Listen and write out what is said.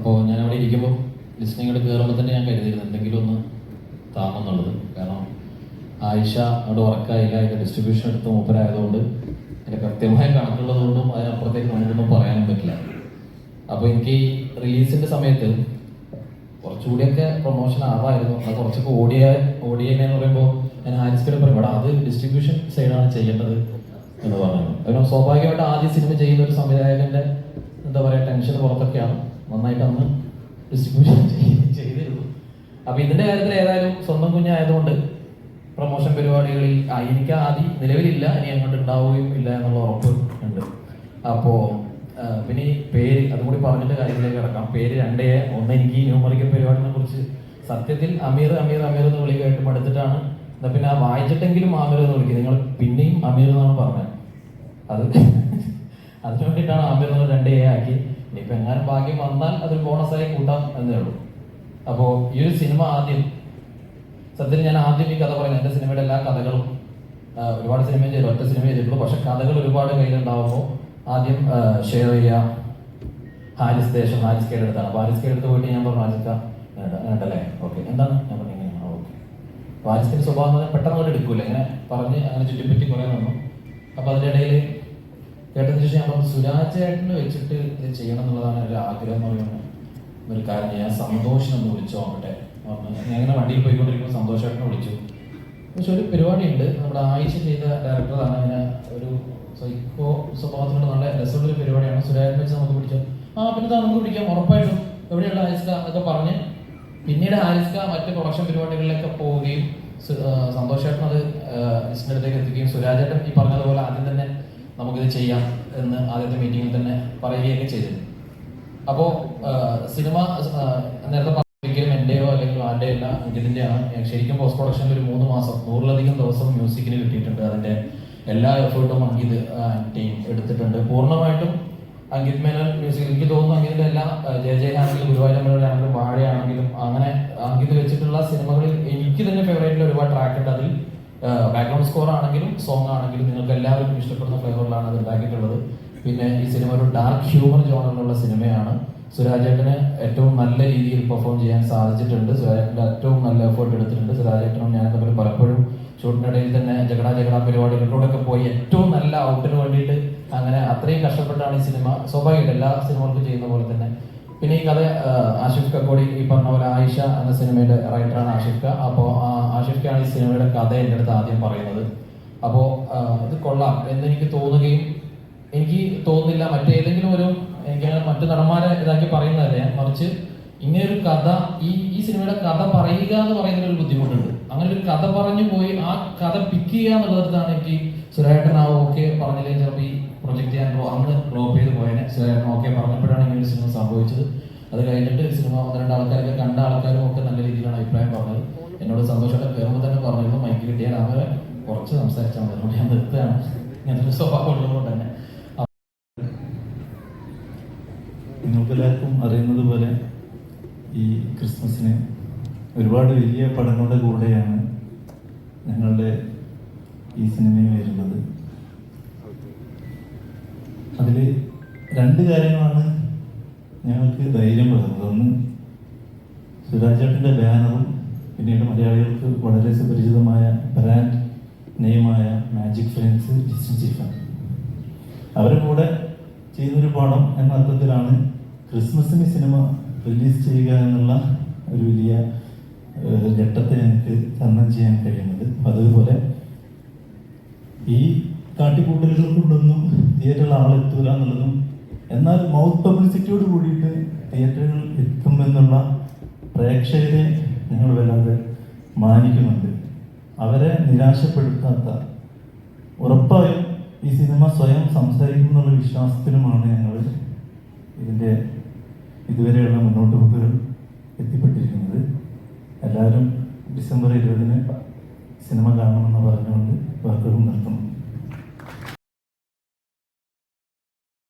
അപ്പോൾ ഞാൻ അവിടെ ഇരിക്കുമ്പോൾ ലിസ്ണിങ്ങോട് കയറുമ്പോൾ തന്നെ ഞാൻ കരുതിയിരുന്നു എന്തെങ്കിലും ഒന്ന് താമെന്നുള്ളത് കാരണം ആയിഷ അവിടെ വർക്കായില്ല അതിന്റെ ഡിസ്ട്രിബ്യൂഷൻ എടുത്ത് മൂപ്പരായതുകൊണ്ട് അതിന്റെ കൃത്യമായ കണക്കുള്ളത് കൊണ്ടും അതിനപ്പുറത്തേക്ക് നമുക്കൊന്നും പറയാനും പറ്റില്ല. അപ്പോൾ എനിക്ക് റിലീസിന്റെ സമയത്ത് കുറച്ചുകൂടിയൊക്കെ പ്രൊമോഷൻ ആവായിരുന്നു. അത് കുറച്ചൊക്കെ ഓടിയ ഓടിയെന്ന് പറയുമ്പോൾ ഞാൻ ഹാരിസ്കടെ പറയും ഇവിടെ അത് ഡിസ്ട്രിബ്യൂഷൻ സൈഡാണ് ചെയ്യേണ്ടത് എന്ന് പറഞ്ഞു അതിന് സ്വാഭാവികമായിട്ട് ആദ്യ സിനിമ ചെയ്യുന്ന ഒരു സംവിധായകന്റെ എന്താ പറയുക ടെൻഷൻ പുറത്തൊക്കെയാണ്. നന്നായിട്ട് അന്ന് ഡിസ്ട്രിബ്യൂഷൻ ചെയ്തിരുന്നു. അപ്പൊ ഇതിന്റെ കാര്യത്തിൽ ഏതായാലും സ്വന്തം കുഞ്ഞായതുകൊണ്ട് പ്രൊമോഷൻ പരിപാടികളിൽ എനിക്ക് ആദ്യം നിലവിലില്ല ഇനി അങ്ങോട്ട് ഉണ്ടാവുകയും ഇല്ല എന്നുള്ള ഉറപ്പ് ഉണ്ട്. അപ്പോ പിന്നെ ഈ പേര് അതുകൂടി പറഞ്ഞിട്ട് കാര്യത്തിലേക്ക് കിടക്കാം. പേര് രണ്ടേ ഒന്ന് എനിക്ക് ഈ ന്യൂമറിക്കൽ പരിപാടിനെ കുറിച്ച് സത്യത്തിൽ അമീർ അമീർ അമീർ എന്ന് വിളി കേട്ട് മടുത്തിട്ടാണ്. പിന്നെ ആ വായിച്ചിട്ടെങ്കിലും അമീർ എന്ന് വിളിക്കുക നിങ്ങൾ പിന്നെയും അമീർ എന്നാണ് പറഞ്ഞത്. അത് അതിനു വേണ്ടിയിട്ടാണ് അമീർ എന്ന് ആക്കി. ഇനിയിപ്പോ എങ്ങാനും ഭാഗ്യം വന്നാൽ അതൊരു ബോണസായി കൂട്ടാം എന്നേ ഉള്ളൂ. അപ്പോ ഈ ഒരു സിനിമ ആദ്യം സത്യം ഞാൻ ആദ്യം ഈ കഥ പറയുന്നത് എന്റെ സിനിമയുടെ എല്ലാ കഥകളും ഒരുപാട് സിനിമ ചെയ്തു ഒറ്റ സിനിമ ചെയ്തിട്ടുള്ളൂ. പക്ഷെ കഥകൾ ഒരുപാട് കയ്യിലുണ്ടാവുമ്പോൾ ആദ്യം ഷെയർ ചെയ്യുക. ഹാരിസ് ദേശം ഹാരിസ് കേട് എടുത്താണ് അപ്പോൾ ഹാരിസ് കേട് എടുത്ത് പോയിട്ട് ഞാൻ പറഞ്ഞു ഹാരിസ്ക ഉണ്ടല്ലേ ഓക്കെ. എന്താണ്? ഞാൻ പറഞ്ഞു ഇങ്ങനെയാണ് ഓക്കെ. അപ്പോൾ ഹാരിസിന്റെ സ്വഭാവം പെട്ടെന്ന് അങ്ങോട്ട് എടുക്കൂല. ഇങ്ങനെ പറഞ്ഞ് അങ്ങനെ ചുറ്റിപ്പറ്റി കുറേ നിന്നു അപ്പോൾ അതിന്റെ ഇടയിൽ കേട്ടതിന് ശേഷം ഞാൻ പറഞ്ഞു സുരാജ് ചേട്ടനെ വെച്ചിട്ട് ഇത് ചെയ്യണം എന്നുള്ളതാണ് ഒരു ആഗ്രഹം എന്ന് പറയുന്നത്. ഒരു കാര്യം ഞാൻ സന്തോഷം ഒന്ന് വിളിച്ചു നോക്കട്ടെ. ഞാൻ ഇങ്ങനെ വണ്ടിയിൽ പോയിക്കൊണ്ടിരിക്കുമ്പോൾ സന്തോഷമായിട്ട് വിളിച്ചു. പക്ഷെ ഒരു പരിപാടിയുണ്ട്. നമ്മുടെ ആയിഷ ചെയ്ത ഡയറക്ടറാണ് അങ്ങനെ ഒരു സൈക്കോ സ്വഭാവത്തിനോട് നല്ല രസമുള്ള ഒരു പരിപാടിയാണ്. സുരാജിനെ വെച്ച് നമുക്ക് പിടിച്ചു ആ പിന്നെ നമുക്ക് പിടിക്കാം. ഉറപ്പായിട്ടും എവിടെയുള്ള ആയിസ്ക എന്നൊക്കെ പറഞ്ഞ് പിന്നീട് ആയിസ്ക മറ്റ് പ്രൊഡക്ഷൻ പരിപാടികളിലൊക്കെ പോവുകയും സന്തോഷമായിട്ടും അത് ലിസ്റ്റിന്റെ അടുത്തേക്ക് എത്തിക്കുകയും സുരാജേട്ടൻ ഈ പറഞ്ഞതുപോലെ ആദ്യം തന്നെ നമുക്കിത് ചെയ്യാം എന്ന് ആദ്യത്തെ മീറ്റിംഗിൽ തന്നെ പറയുകയൊക്കെ ചെയ്തു. അപ്പോ ആ, സിനിമ നേരത്തെ പറഞ്ഞെങ്കിലും എന്റെയോ അല്ലെങ്കിൽ ആരുടെയോ അല്ല ഇതിന്റെയാണ് ശരിക്കും പോസ്റ്റ് പ്രൊഡക്ഷനിൽ ഒരു മൂന്ന് മാസം നൂറിലധികം ദിവസം മ്യൂസിക്കിന് കിട്ടിയിട്ടുണ്ട്. അതിന്റെ എല്ലാ എഫേർട്ടും അങ്കിത് ടീം എടുത്തിട്ടുണ്ട്. പൂർണമായിട്ടും അങ്കിത് മേനോൻ മ്യൂസിക് എനിക്ക് തോന്നുന്നു അങ്കിതിന്റെ എല്ലാ ജയ ജയ ആണെങ്കിലും ഗുരുവായൂരമ്പലമാണെങ്കിലും വാഴയാണെങ്കിലും അങ്ങനെ അങ്കിത് വെച്ചിട്ടുള്ള സിനിമകളിൽ എനിക്ക് തന്നെ ഫേവറേറ്റിൽ ഒരുപാട് ട്രാക്ക് ഉണ്ട്. അതിൽ ബാക്ക്ഗ്രൗണ്ട് സ്കോർ ആണെങ്കിലും സോങ് ആണെങ്കിലും നിങ്ങൾക്ക് എല്ലാവർക്കും ഇഷ്ടപ്പെടുന്ന ഫ്ലേവറിലാണ് അത് ഉണ്ടാക്കിയിട്ടുള്ളത്. പിന്നെ ഈ സിനിമ ഒരു ഡാർക്ക് ഹ്യൂമർ ജോണറിലുള്ള സിനിമയാണ് സുരാജേട്ടന് ഏറ്റവും നല്ല രീതിയിൽ പെർഫോം ചെയ്യാൻ സാധിച്ചിട്ടുണ്ട്. സുരാജേട്ടന്റെ ഏറ്റവും നല്ല എഫേർട്ട് എടുത്തിട്ടുണ്ട്. സുരാജേട്ടനും ഞാൻ തമ്മിൽ പലപ്പോഴും ഷൂട്ടിനിടയിൽ തന്നെ ജഗട ജഗട പരിപാടികളിലൂടെയൊക്കെ പോയി ഏറ്റവും നല്ല ഔട്ടിന് വേണ്ടിയിട്ട് അങ്ങനെ അത്രയും കഷ്ടപ്പെട്ടാണ് ഈ സിനിമ സ്വാഭാവികമായിട്ട് എല്ലാ സിനിമകൾക്കും ചെയ്യുന്ന പോലെ തന്നെ. പിന്നെ ഈ കഥ ആഷിഫ് കക്കോടി ഈ പറഞ്ഞ പോലെ ആയിഷ എന്ന സിനിമയുടെ റൈറ്ററാണ് ആഷിഫ് ക. അപ്പോൾ ആഷിഫ് ഖാണ് ഈ സിനിമയുടെ കഥ എന്റെ അടുത്ത് ആദ്യം പറയുന്നത്. അപ്പോൾ ഇത് കൊള്ളാം എന്ന് എനിക്ക് തോന്നുകയും എനിക്ക് തോന്നില്ല മറ്റേതെങ്കിലും ഒരു എനിക്ക് മറ്റു നടന്മാരെ ഇതാക്കി പറയുന്നതല്ല. മറിച്ച് ഇങ്ങനെ ഒരു കഥ ഈ ഈ സിനിമയുടെ കഥ പറയുക എന്ന് പറയുന്ന ഒരു ബുദ്ധിമുട്ടുണ്ട്. അങ്ങനെ ഒരു കഥ പറഞ്ഞു പോയി ആ കഥ പിക്ക് ചെയ്യുക എന്നുള്ളതാണ് എനിക്ക് സുരേട്ടൻ ആ ഓക്കെ പറഞ്ഞില്ലെങ്കിൽ ചിലപ്പോൾ ഈ പ്രൊജക്ട് ചെയ്യാൻ അന്ന് ഡ്രോപ്പ് ചെയ്ത് പോയതിനെ സുരേട്ടൻ ഓക്കെ പറഞ്ഞപ്പോഴാണ് ഇങ്ങനെ ഒരു സിനിമ സംഭവിച്ചത് അത് കഴിഞ്ഞിട്ട് സിനിമ ഒന്ന് രണ്ട് ആൾക്കാരൊക്കെ കണ്ട ആൾക്കാരും ഒക്കെ നല്ല രീതിയിലാണ് അഭിപ്രായം പറഞ്ഞത്. എന്നോട് സന്തോഷമായിട്ട് കയറുമ്പോൾ തന്നെ പറഞ്ഞിരുന്നു മൈക്ക് കിട്ടിയാൽ അവരെ കുറച്ച് സംസാരിച്ചാൽ മതി. ഞാൻ നിർത്തുകയാണ്. ഒരു സ്വഭാവം ഉള്ളതുകൊണ്ട് തന്നെ. നിങ്ങൾക്കെല്ലാവർക്കും അറിയുന്നത് പോലെ ഈ ക്രിസ്മസിന് ഒരുപാട് വലിയ പടങ്ങളുടെ കൂടെയാണ് ഞങ്ങളുടെ ഈ സിനിമയും വരുന്നത്. അതിൽ രണ്ട് കാര്യങ്ങളാണ് ഞങ്ങൾക്ക് ധൈര്യം പകർന്നത് ഒന്ന് സുരാജേട്ടന്റെ ബാനറും പിന്നീട് മലയാളികൾക്ക് വളരെ സുപരിചിതമായ ബ്രാൻഡ് നെയ്മായ മാജിക് ഫ്രണ്ട്സ് ഡിസ്റ്റൻസ് ചീഫാണ് അവരുടെ കൂടെ ചെയ്യുന്നൊരു പടം എന്ന അർത്ഥത്തിലാണ് ക്രിസ്മസിന് സിനിമ റിലീസ് ചെയ്യുക എന്നുള്ള ഒരു വലിയ ഘട്ടത്തെ ഞങ്ങൾക്ക് തരണം ചെയ്യാൻ കഴിയുന്നത്. അതുപോലെ ഈ കാട്ടിക്കൂട്ടലുകൾ കൊണ്ടൊന്നും തിയേറ്ററിൽ ആളെത്തൂല എന്നുള്ളതും എന്നാൽ മൗത്ത് പബ്ലിസിറ്റിയോട് കൂടിയിട്ട് തിയേറ്ററുകൾ എത്തുമെന്നുള്ള പ്രേക്ഷകരെ ഞങ്ങൾ വല്ലാതെ മാനിക്കുന്നുണ്ട്. അവരെ നിരാശപ്പെടുത്താത്ത ഉറപ്പായും ഈ സിനിമ സ്വയം സംസാരിക്കുന്നുള്ള വിശ്വാസത്തിലുമാണ് ഞങ്ങൾ ഇതിന്റെ ഇതുവരെയുള്ള മുന്നോട്ട് പോക്കുകൾ എത്തിപ്പെട്ടിരിക്കുന്നത്. എല്ലാവരും ഡിസംബർ ഇരുപതിന് സിനിമ കാണണമെന്ന് പറഞ്ഞുകൊണ്ട് വാക്കുകൾ നിർത്തുന്നു.